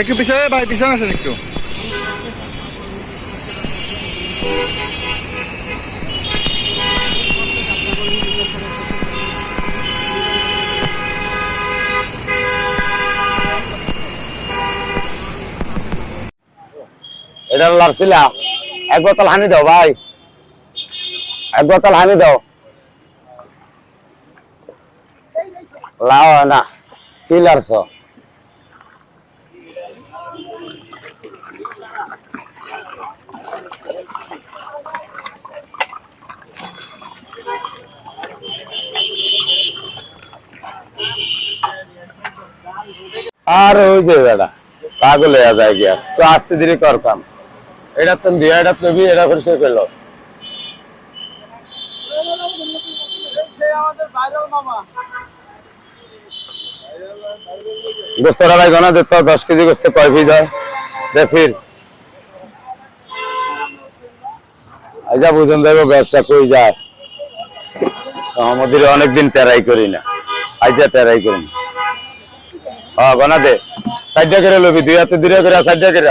একটু পিছনে ভাই পিছনে আসেন একটু এটা লাভছিলা এক বোতল হানি দাও ভাই। এক বোতল হানি দাও। লাও না, কি লারছ? আর ওই যে দাদা, পাগল হয়ে যায় গিয়া। তো আস্তে ধীরে কর কাম। এটা তো দিয়ে, এটা তো এটা করে শেষ করল গোস্তরা ভাই জানা দিত দশ কেজি গোস্ত কয় পিস হয়? দেশির আইজা বুঝুন দেখো ব্যবসা কই যায়? আমাদের অনেকদিন টেরাই করি না। আইজা টেরাই করি না। হ্যাঁ দে সাইডটা করে লবি, দুই হাতে দূরে করে সাইডটা করে।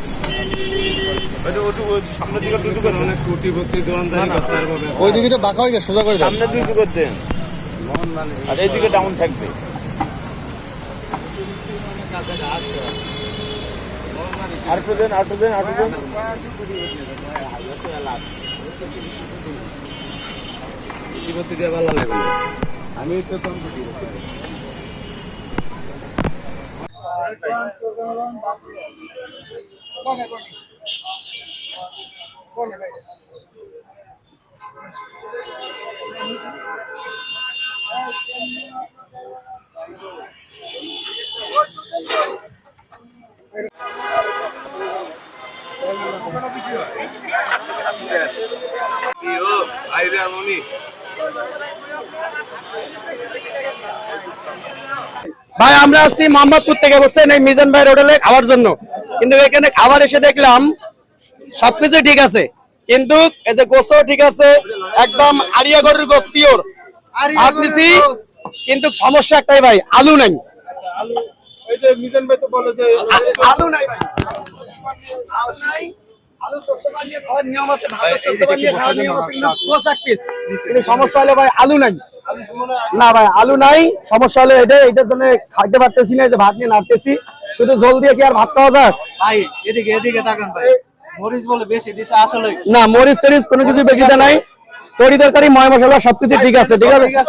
ওই দিকে তো বাঁকা হয়ে গেছে সোজা করে দেন। আর এইদিকে ডাউন থাকবে। আরেকটু দেন আরেকটু দেন আরেকটু দেন। আমি তো ভাই আমরা আসছি মোহাম্মদপুর থেকে বসছেন এই মিজান ভাই হোটেলে খাওয়ার জন্য। কিন্তু এখানে খাবার এসে দেখলাম সবকিছু ঠিক আছে। কিন্তু এই যে গোসও ঠিক আছে একদম আরিয়া গরুর গোস পিওর। আপনিছি কিন্তু সমস্যা একটাই ভাই আলু নাই। আলু নাই ভাই। আলু নাই আলু চোদ্দ বার নিয়ে খাওয়ার নিয়ম আছে ভাত চোদ্দ বার নিয়ে খাওয়ার নিয়ম আছে কিন্তু গোস এক piece। কিন্তু সমস্যা হলে ভাই আলু নাই। না ভাই আলু নাই সমস্যা হলে এটা এটার জন্য খাইতে পারতেছি না এই যে ভাত নিয়ে নাড়তেছি। শুধু জল দিয়ে কি আর ভাত খাওয়া যায়? ভাই এদিকে এদিকে তাকান ভাই। মরিচ বলে বেশি দিছে আসলে না মরিচ টরিচ কোনো কিছু বেশিতে নাই। তরি তরকারি ময় মশলা সবকিছু ঠিক আছে ঠিক আছে।